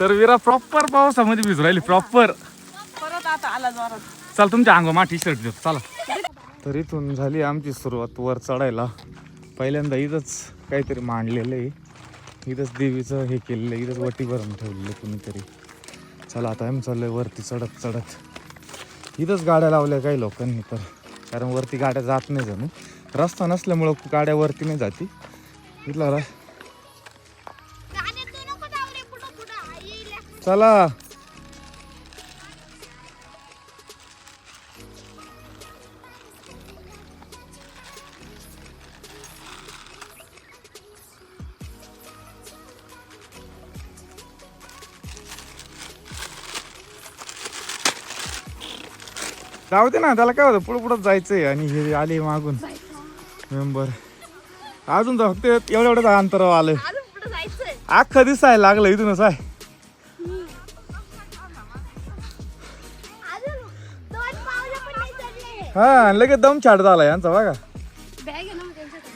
तर विरा प्रॉपर पावसामध्ये भिजू राहिली प्रॉपर परत आता आला जोरात. चल तुमच्या अंग मा टी शर्ट देतो चला. तर इथून झाली आमची सुरुवात वर चढायला. पहिल्यांदा इथंच काहीतरी मांडलेलं आहे. इथंच देवीचं हे केलेलं आहे इथंच वटी भरून ठेवलेलं आहे कुणीतरी. चला आता आम्ही चाललोय वरती चढत चढत. इथंच गाड्या लावल्या काही लोकांनी तर. कारण वरती गाड्या जात नाही जणू. रस्ता नसल्यामुळं गाड्या वरती नाही जाती. इथला रा चला. जाऊ दे ना त्याला काय होतं पुढं पुढं जायचंय आणि हे आले मागून. मेंबर. अजून तर फक्त एवढ्या एवढ्या अंतरावर आलं. अख्खं दिसायला लागलं इथूनच आहे. हा लगेच दम छाट झाला यांचा बघा. बॅग आहे ना मग त्यांच्याकडे.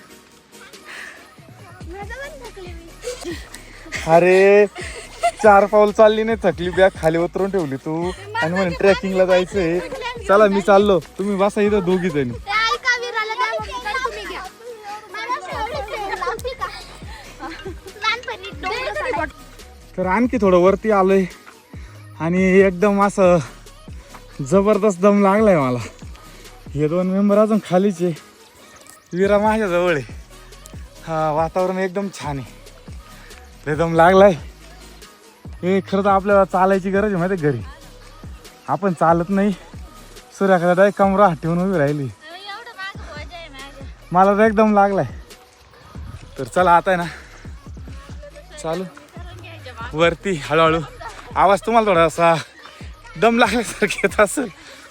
माझं पण थकले मी. अरे चार पाऊल चालली नाही थकली बॅग खाली उतरून ठेवली तू. आणि म्हणे ट्रेकिंगला जायचंय. चला मी चाललो. तुम्ही बसा इथं दोघी जणी. ते ऐका विराला द्या मग. तर तुम्ही घ्या. मला शेवटी लावते का? लहानपणी डोंगर चढायचं. तर आणखी थोडं वरती आलोय. आणि एकदम असं जबरदस्त दम लागलाय मला. हे दोन मेंबर अजून खालीच आहे. विरा माझ्याजवळ आहे. हा वातावरण एकदम छान आहे. लय दम लागलाय. हे खरं तर आपल्याला चालायची गरज आहे माहिती आहे घरी? आपण चालत नाही. सूर्याकडे डायरेक्ट कमरा ठेवून उभी राहिली. मला तर एकदम लागलाय. तर चला आता आहे ना. चालू. वरती हळूहळू. आवाज तुम्हाला थोडासा दम लागल्यासारखं येत असेल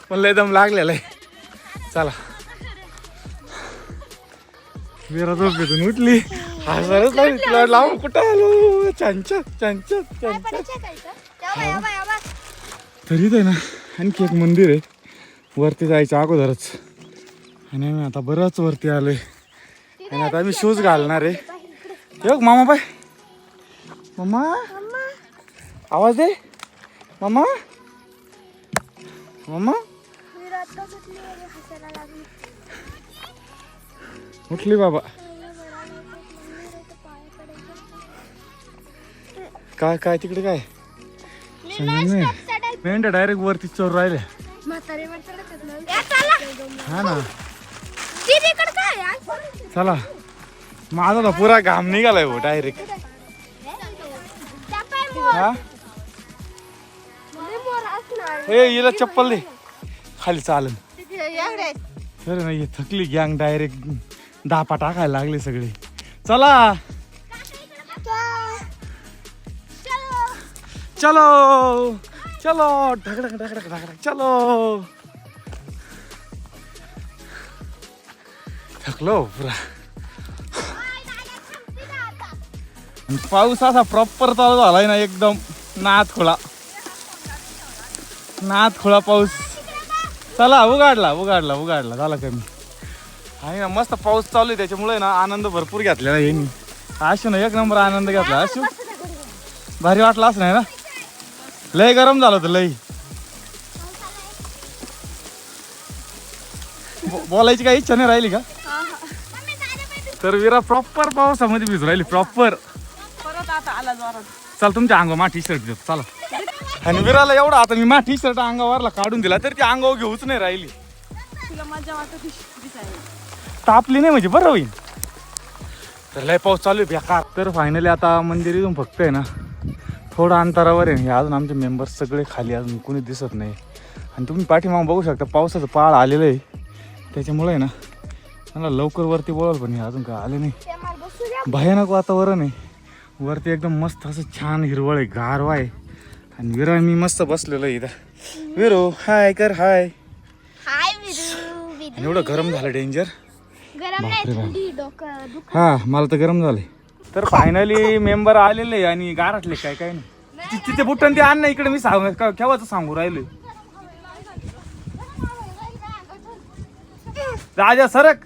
पण लय दम लागलेला आहे. चला. विरा झोपेतून उठली. हसायलाच लागली. तुला लावून कुठं आलो? Bye, bye, bye. तरी आहे ना आणखी एक मंदिर आहे. वरती जायच्या अगोदरच. आणि आम्ही आता बरंच वरती आलोय. आणि आता आम्ही शूज घालणार आहे. बघ मामा बाय मम्मा आवाज दे. मम्मा मम्मा उठली बाबा. काय काय तिकडे काय? नाही. मेंढ्या डायरेक्ट वरती चोर राहिल्या ना. चला. हा ना? चला. माझा तर पुरा घाम निघालाय हो? डायरेक्ट. हा. हे हिला चप्पल दे. खाली चालन. नाही थकली गँग डायरेक्ट दापा टाकायला लागले सगळे. चला. चलो. चलो. ढकढक ढकढक ढकढक चलो. थकलो पुरा. पाऊस असा प्रॉपर चालू झालाय ना एकदम नात खोळा नात खोळा पाऊस. चला उघाडला उघाडला उघाडला. झाला कमी. आहे ना मस्त पाऊस चालू आहे त्याच्यामुळे ना आनंद भरपूर घेतलेला यांनी. आशू ना एक नंबर आनंद घेतला आशू. भारी वाटला असं नाही ना? लय गरम झालं होतं लय. बो- बोलायची काही इच्छा नाही राहिली का? तर विरा प्रॉपर पावसामध्ये भिजू राहिली प्रॉपर परत आता आला जोरात. चल तुमच्या अंगावर मा टी शर्ट देतो चला. आणि विराला एवढा आता मी मा टी शर्ट अंगावरला काढून दिला तरी ती अंगावर घेऊच नाही राहिली. तुला मजा वाटत दिसायला. तापली नाही म्हणजे बरं होईल. तर लय पाऊस चालू आहे बेकार. तर फायनली आता मंदिर इथून फक्त आहे ना थोडं अंतरावर आहे. हे अजून आमचे मेंबर्स सगळे खाली अजून कोणी दिसत नाही. आणि तुम्ही पाठीमागं बघू शकता पावसाचं पाळ आलेलं आहे. त्याच्यामुळे आहे ना मला लवकर वरती बोलावलं पण हे अजून काय आले नाही. ते मला बसू द्या. भयानक वातावरण आहे. वरती एकदम मस्त असं छान हिरवळ आहे गारवा आहे. आणि विरा मी मस्त बसलेलो आहे इथं. विरो हाय कर हाय हाय विरू विरू आणि एवढं गरम झालं डेंजर गरम नाही थंडी डोकं दुख हा मला तर गरम झालंय. तर फायनली मेंबर आलेले आणि गारटले काय काय नाही. ति- तिथे बुट्टन ते आण ना इकडे मी सांग का- केव्हाच सांगू राहिलोय? राजा सरक.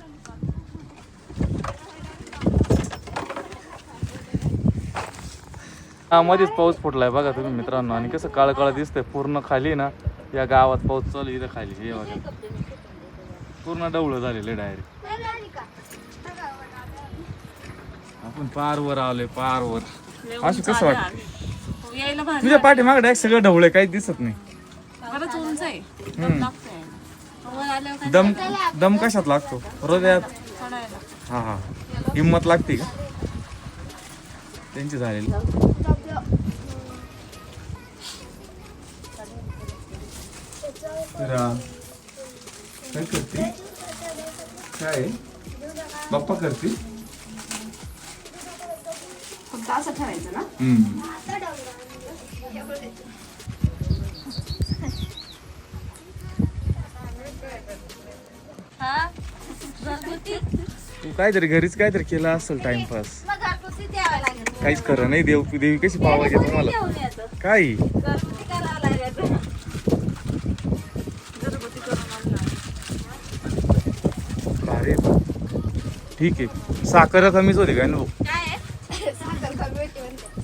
हा मध्येच पाऊस फुटलाय बघा तुम्ही मित्रांनो. आणि कसं काळ काळ दिसतंय. पूर्ण खाली ना या गावात पाऊस चालू इथं खाली हे बघा. पूर्ण डवळं झालेलं डायरेक्ट आपण पार वर आलोय पार वर. असं कसं वाटत? यायला भारी तुझ्या पाठीमागे डायरेक्ट सगळं ढवळं काही दिसत नाही. बरंच उंच आहे. हम्म. लागतंय. वर आल्यावर काय दम दम कशात लागतो? हृदयात? चढायला. हा हा. हिंमत लागते का? त्यांची झालेली. तर, काय करते? काय? बाप्पा करते? फक्त असं ठरायचं ना. हा? तू काहीतरी घरीच काहीतरी केलं असेल टाइमपास. काहीच खरं नाही देव देवी कशी पावायची तुम्हाला? घेऊन यायचं काही घरगुती करावं लागायचं घरगुती करून आणलं भारी ठीक आहे. साखर कमीच होती काय ना भाऊ?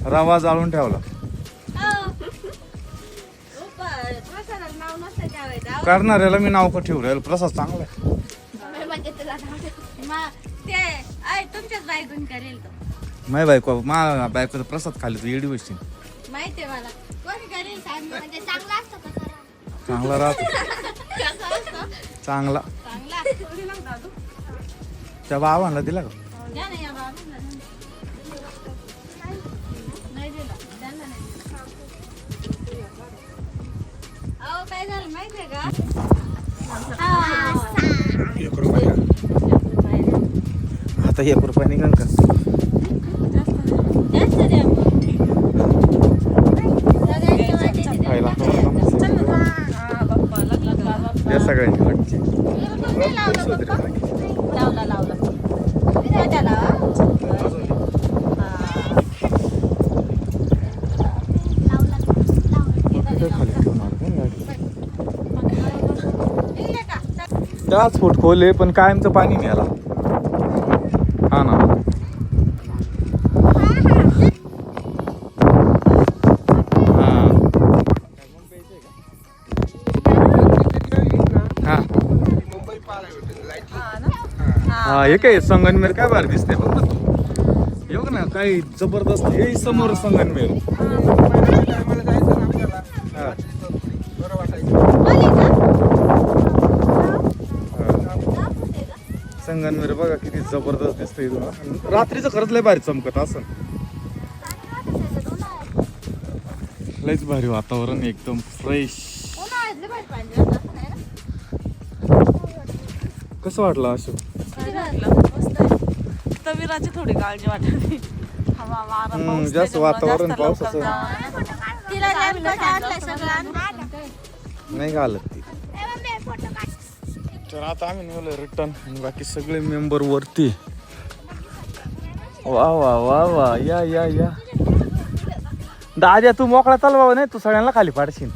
रवा जाळून ठेवला. ठेवायचं. करणाऱ्याला मी नाव का ठेवू राहिलो प्रसाद चांगला आहे. तुमच्याच बायकून करेल तो. माय बायको मा बायकोचा प्रसाद खाली तू येडी बसशील माहितीये मला. कोणी करेल सांग? ना. म्हणजे चांगला असतो का खरा? चांगला राहतो. चांगला. माहितीये का? एक रुपया. आता एक रुपया निघाल का जास्त द्या खायला हा बाप्पा लागला का बाप्पा या सगळ्यांची वाटची लावला लावला त्याच्या लावा खाली ठेवणार का गाडी? निघले का त्याच फूट खोले पण कायमचं पाणी नाही आला हा ना. हा. हा हा हे काय संगनमेर. काय बार दिसते बघ. तू येऊ ना काही जबरदस्त हे समोर संगनमेर. संगनमेर बघा किती जबरदस्त दिसतंय इथून आणि रात्रीचं खरंच लय भारी चमकत असं. लयच भारी वातावरण एकदम फ्रेश कसं वाटलं तविराची थोडी काळजी वाटली. हवा वारा हम्म, पाऊस जास्त त्याच्यामुळं वातावरण जास्त लवकर पावसाचं. जावं. नाही. तिला सगळं. घालत. तर आता आम्ही निघालो रिटर्न आणि बाकी सगळे मेंबर वरती. वा वा वा वा. या या या. दाद्या तू मोकळा चाल बाबा नाही तू सगळ्यांना खाली पाडशील.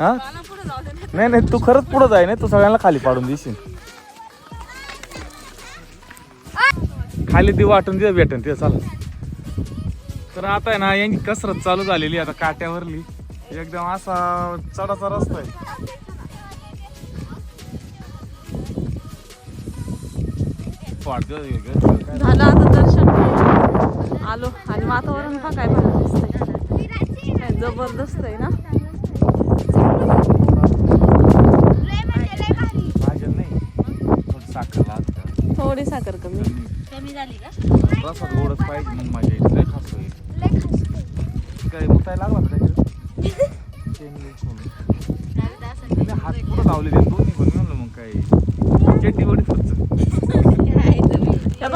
हा? नाही नाही तू खरंच पुढं जाय नाही तू सगळ्यांना खाली पाडून देशील. खाली ती वाटून दे भेटन ते चाल. तर आता आहे ना यांची कसरत चालू झालेली आता काट्यावरली. एकदम असा चढाचा रस्ता आहे. झालं आता दर्शन आलो. आणि वातावरण पण काय दिसतंय. काय जबरदस्त आहे ना? थोडी साखर लागतं. थोडी साखर कमी. कमी झाली का? रसात गोडच पाहिजे मग माझ्या इथे लय खास होईल काय मुताय लागला का त्याच्यात? चेन लीक होऊन. त्याने हात पुढं लावले दोन्ही पण. म्हणलं मग काय?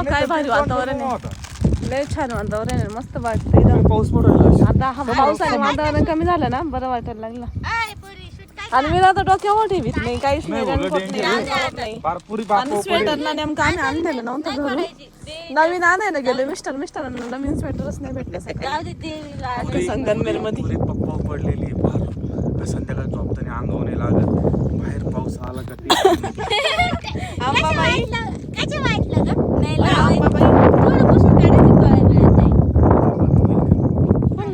काय भारी वातावरण आहे. लय छान वातावरण आहे. मस्त वाटतंय. पाऊस पडायला आता हा पावसाने वातावरण कमी झालं ना बरं वाटायला लागलं? आणि मी आता डोक्यावर ठेवीत नाही काहीच नाही होत नाही आणि स्वेटरला नेमकं आम्ही आणलेलं नव्हतं घरून. नवीन आणायला गेले मिस्टर मिस्टरांना नवीन स्वेटरच नाही भेटले सकाळी. संगनमेरमध्ये पडलेली संध्याकाळी झोपताना अंगावर नाही लागत. बाहेर पाऊस आला का ते. वाटलं? नाही थोडं काढायचं मिळत नाही.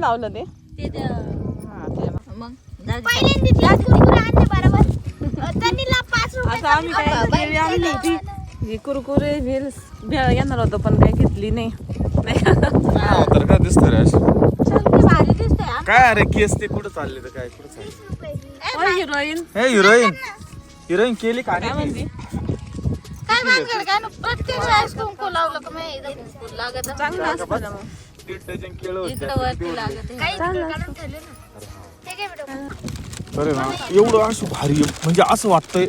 लावलं ते? हा मग. पहिल्यांदा तीन कुरकुरे आणले बरोबर. त्यांनी ला पाच आम्ही काय आणली होती ही कुरकुरे व्हील्स भेळ घेणार होतो पण काही घेतली नाही. नाही. का? तर काय दिसतं रे. काय अरे केस ते कुठं चालले तर काय? कुठं चालले? हिरोईन हे हिरोईन हिरोईन केली का? काय म्हणते? काय भानगड काय ना प्रत्येक वेळेस कुंकू लावलं का मी? एकदम कुंकू लागत चांगलं असतं ना मग दीड डझन केळं होते. इकडं वरती लागत काही काढून ठेवले ना. ते काय बेटा. अरे ना एवढं असं भारी. म्हणजे असं वाटतंय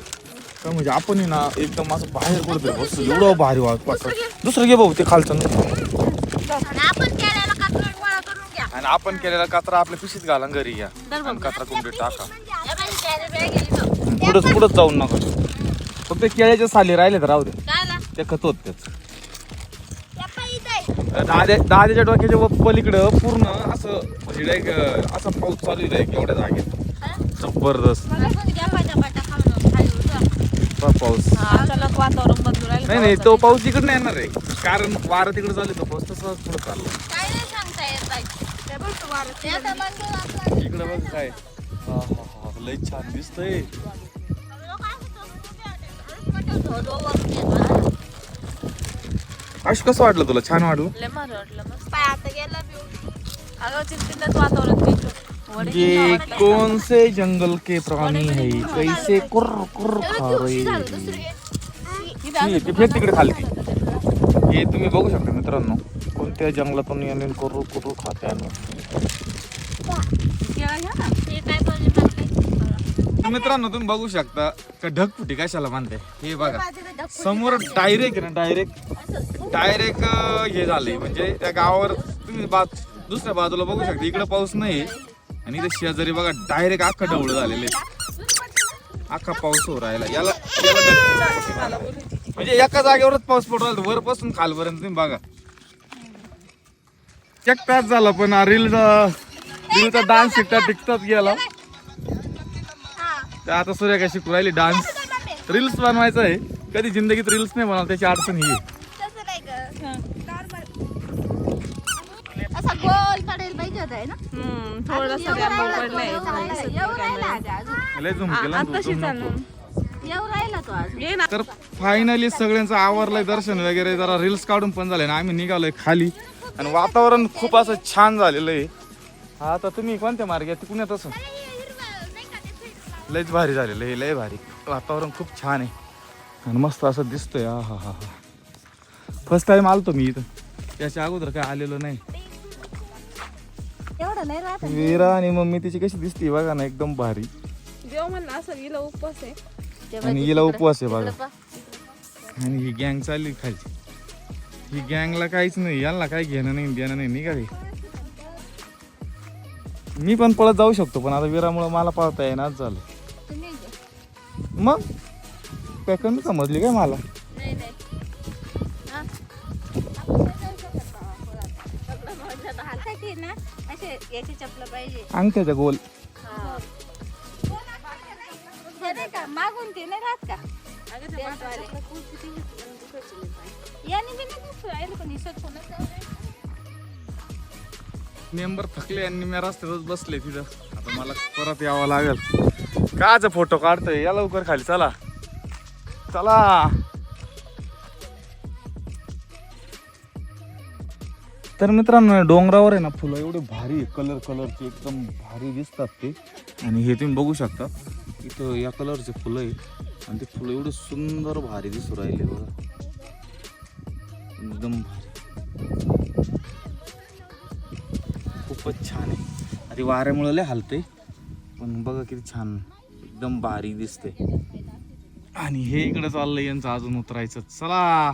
का म्हणजे आपण आहे ना एकदम असं बाहेर कुठेतरी बसतो एवढं भारी वाट- वाटतं. दुसरं घे. भाऊ ते खालचं. आणि आपण केलेला कचरा गोळा करून घ्या. आणि आपण केलेला कचरा आपल्या पिशीत घाला घरी घ्या आणि कचरा कुठे टाका. पुढंच पुढंच जाऊन नका. फक्त केळ्याच्या साली राहिले तर राहू दे? ते खत होत त्याच या बाई इथं आहे. दाद्या दाद्याच्या डोक्याच्या व पलीकडं पूर्ण असं म्हणजे डायरेक्ट असा पाऊस चालू आहे एवढ्या जागेत? जबरदस्त. पाऊस. हा, नाही नाही तो पाऊस इकडे नाही येणार आहे. कारण वारं तिकडे चालू आहे, तो पाऊस तसंच पुढे चालला. काय नाही सांगता येत बाई. ते बघ. इकडे काय? हा, हा, लय छान दिसतंय. आश कसं वाटलं तुला? छान वाटलं? ये कौन से जंगल के प्राणी है? कैसे कुर कुर खा रहे हैं? फेक तिकडे खालती हे तुम्ही बघू शकता मित्रांनो कोणत्या जंगलातून येणे कुरू कुरू खाते आणि केळं घ्या ना हे काय पाहिजे मला मित्रांनो तुम्ही बघू शकता का ढगफुटी कशाला मानते हे बघा. ढग- समोर डायरेक्ट ना डायरेक्ट डायरेक्ट हे झालंय. म्हणजे त्या गावावर तुम्ही बा दुसऱ्या बाजूला बघू शकता. इकडे पाऊस नाही आणि इथे शेजारी बघा डायरेक्ट अख्खा ढवळं झालेलं अख्खा पाऊस हो राहिला. याला. म्हणजे एका जागेवरच पाऊस पडू राहिला. वरपासून खालपर्यंत तुम्ही बघा. एक तास झाला पण रील रीलचा डान्स शिकता टिकताच गेला. तर आता सूर्य काय शिकू राहिली डान्स रील्स बनवायचं आहे. कधी जिंदगीत रील्स नाही बनवला त्याची अडचण ही तर फायनली सगळ्यांचं आवरलंय दर्शन वगैरे जरा रील्स काढून पण झाले ना. आम्ही निघालोय खाली. आणि वातावरण खूप असं छान झालेलं आहे. हा आता तुम्ही कोणत्या मार्गे तिकडून येत असं लयच भारी झालेलं आहे लय भारी. वातावरण खूप छान आहे. आणि मस्त असं दिसतंय हा हा हा. फर्स्ट टाइम आलतो मी इथं. त्याच्या अगोदर काय आलेलो नाही. एवढं नाही राहत. वीरा आणि मम्मी तिची कशी दिसते बघा ना एकदम भारी. देव म्हणलं असं गेलं उपवास आहे. आणि हिला उपवास आहे बघा. आणि ही गँग चालली खालची. ही गँगला काहीच नाही याला काही घेणं नाही देणं नाही निघाली मी पण पळत जाऊ शकतो पण आता विरामुळे मला पळता येणार झालं. मग? काय कमी समजली काय मला? नाही नाही. हा? हाताची ना असे याची चपलं पाहिजे. अंगठ्याच्या गोल. हे. मागून ते नाही राहत का. मेंबर थकले आणि मी रस्त्यातच बसले तिथं. आता मला परत यावं लागेल. काच फोटो काढतोय. या लवकर खाली चला. चला. तर मित्रांनो डोंगरावर आहे ना फुलं एवढे भारी कलर कलरचे एकदम भारी दिसतात ते. आणि हे तुम्ही बघू शकता. इथं या कलरचे फुलं आहे आणि ते फुलं एवढे सुंदर भारी दिसू राहिले बघा. एकदम भारी. खूपच छान आहे. अरे वाऱ्यामुळे लय हलते पण बघा किती छान. एकदम भारी दिसते. आणि हे इकडे चाललंय यांचं अजून उतरायचं. चला.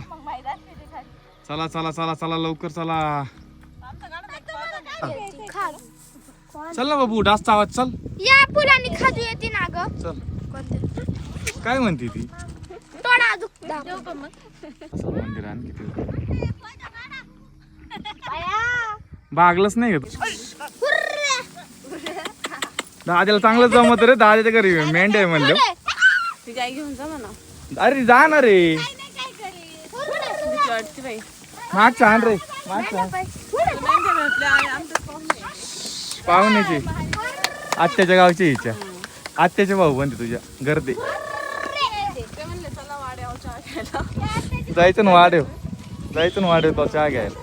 चला चला चला चला लवकर चला. चल ना बाबू डासचा आवाज चल. या फुलांनी खाजू येते ना ग. चल. काय म्हणते ती? तोडा दुखता मंदिर आणखी बागलंच नाही दादाला चांगलं जमत रे दादाच्या घरी मेंढ आहे म्हणलं. ती गाय घेऊन जा म्हणा. अरे जा ना रे भीती वाटते बाई. मागच्या आण रे पाहुणे पाहुण्याची आत्याच्या गावची हिच्या आत्याचे भाऊ बनते तुझ्या गर्दे. ते म्हणले चला वाड्यावर चहा घ्यायला. जायचं ना वाढेव जायचं ना वाढेव तो चहा घ्यायला.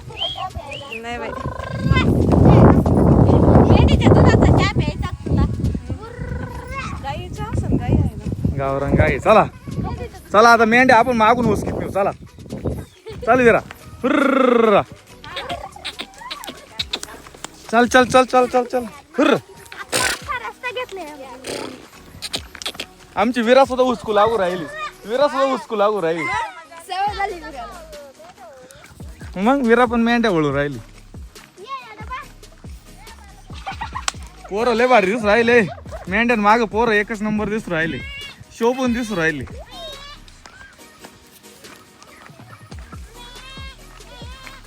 नाही बाई. आहे. चला. चला आता मेंढ्या आपण मागून उचकीत नेऊ चला. चल जरा. फुर्र. चल चल चल चल चल चल. हुर्र आमची विरा सुद्धा उचकू लागू राहिली. विरा सुद्धा उचकू लागू राहिली. मग विरा पण मेंढ्या वळू राहिली. पोरं लय भारी दिसू राहिले. मेंढ्यान माग पोरं एकच नंबर दिसू राहिले. शो पण दिसू राहिली.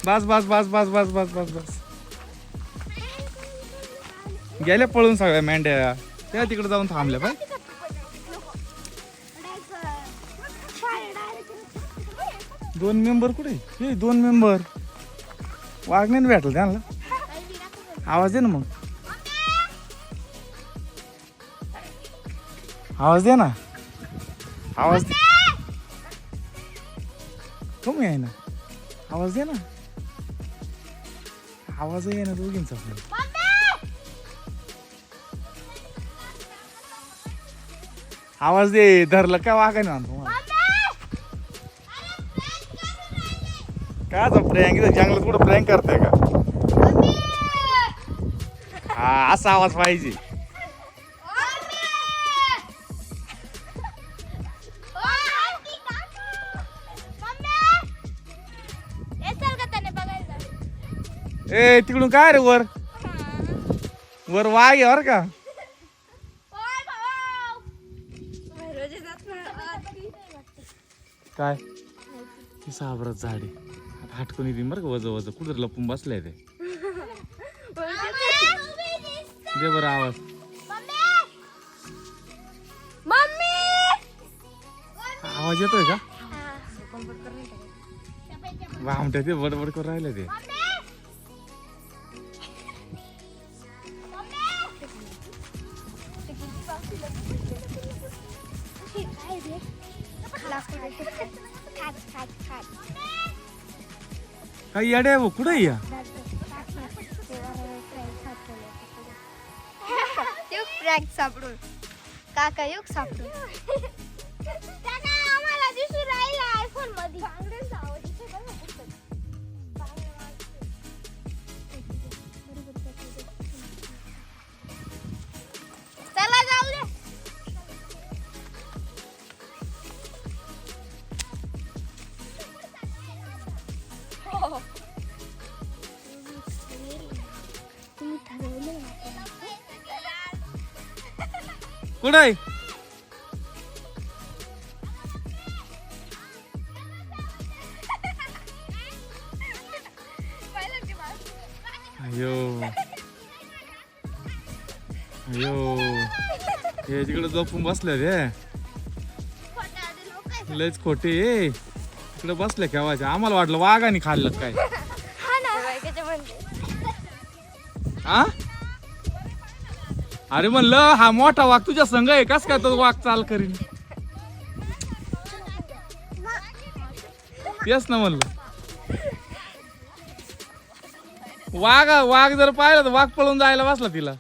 बस बस बस बस बस बस बस बस. गेल्या पळून सगळ्या मेंढ्या. त्या तिकडे जाऊन थांबल्या पाय दोन मेंबर कुठे? हे दोन मेंबर. वागण्याने भेटलं त्यांना. आवाज दे ना मग. आवाज दे ना. आवाज दे. कमी आहे ना. आवाज दे ना. आवाज आहे ना दोघींचा आवाज दे धरलं का वागा ना तुम्हाला? काय प्रँक जंगलात कुठं प्रँक करताय का? हा असा आवाज पाहिजे. ए तिकडून काय रे वर? वर वाघ आहे बरं का? काय? ती साबरत झाडे. हटकून येते बरं का वज वज. कुठं लपून बसलंय ते? दे बरं आवाज. आवाज येतोय का? वामट्या ते बडबड करून राहिले ते. काय येडे कुठं या? काका युग सापडून? आम्हाला दिसून राहिला आयफोनमध्ये. कुठं आहे? अयो. अयो. हे तिकडे झोपून बसले रे. लयच खोटे तिकडे बसले केव्हाचे आम्हाला वाटलं वाघाने खाल्लं काय. हा अरे म्हणलं हा मोठा वाघ तुझ्या संघ आहे कस काय तो वाघ चाल करीन? तेच ना म्हणलं. वाघ वाघ जर पाहिलं तर वाघ पळून जायला बसला तिला.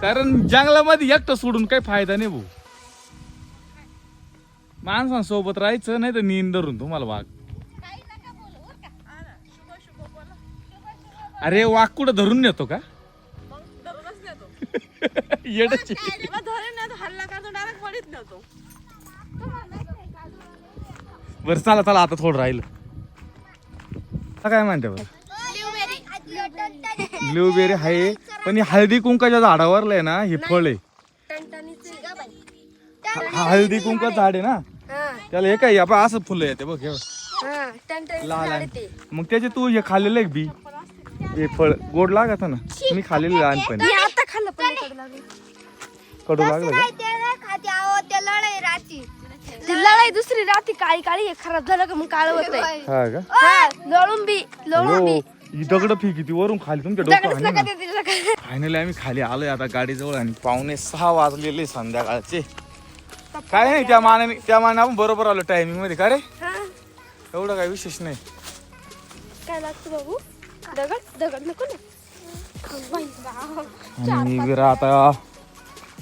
कारण जंगलामध्ये एकटं सोडून काही फायदा नाही भाऊ. माणसांसोबत राहायचं नाही तर नीन धरून तुम्हाला वाघ. अरे वाघ कुठं धरून नेतो का? मग धरूनच नेतो. येडच. तुला धरेन नाही तर हल्ला करतो डायरेक्ट वडीत नेतो. बरं चला चला आता थोडं राहिलं. आता काय म्हणते बरं? ब्लूबेरी आहे पण ही हळदी कुंकाच्या झाडावर आहे ना हे फळ आहे. हा- हळदी कुंका झाड आहे ना? त्याला हे काय आपण असं फुलं येते बघ हे बघ. लाल आहे. मग त्याचे तू हे खाल्लेलं आहे बी. हे फळ गोड लागत ना. मी खाल्लेलं लहानपणी. आता खाल्लं पण कडू लागलं ते लढाई दुसरी राहते काळी काळी हे खराब झालं का मग काळ होत हा का? लोळून बी लोळून बी. दगड फेकी ती वरून खाली तुमच्या डोकं दगडच हाणी नका ना. ते तिला काय. फायनली आम्ही खाली आलोय आता गाडीजवळ आणि पावणे सहा वाजलेले संध्याकाळचे. काय नाही त्या मानाने त्या मानाने आपण बरोबर आलो टायमिंगमध्ये. का रे? हा. एवढं काय विशेष नाही. काय लागतं बाबू? दगड दगड नको ना. बाई, वाव. आणि विरा आता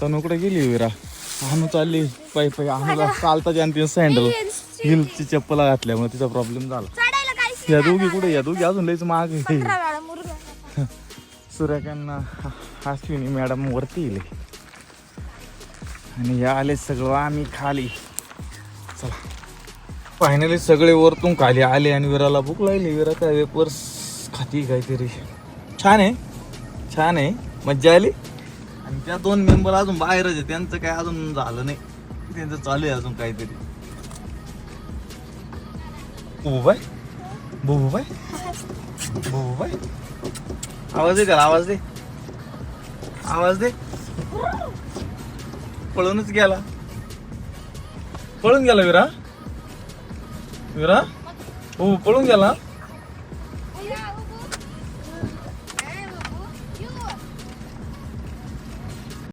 तनुकडे गेली विरा. हानू चालली. पायी पायी हानूला चालता आणि सँडल हिलची चप्पल घातल्यामुळे तिचा प्रॉब्लेम झाला. या दोघी कुठे? या दोघी अजून लईच माग. सूर्यकांना अश्विनी मॅडम वरती येईल. आणि या आले सगळं आम्ही खाली. चला. फायनली सगळे वरतून खाली आले आणि विराला भूक लागली. विरा काय वेपर्स खाती काहीतरी. छान आहे. छान आहे. मज्जा आली. आणि त्या दोन मेंबर अजून बाहेरच आहे त्यांचं काय अजून झालं नाही. त्यांचं चालू आहे अजून काहीतरी. बुबाय बुबाय बुबाय आवाज दे का आवाज दे. आवाज दे. पळूनच गेला. पळून गेला विरा. विरा? हो पळून गेला.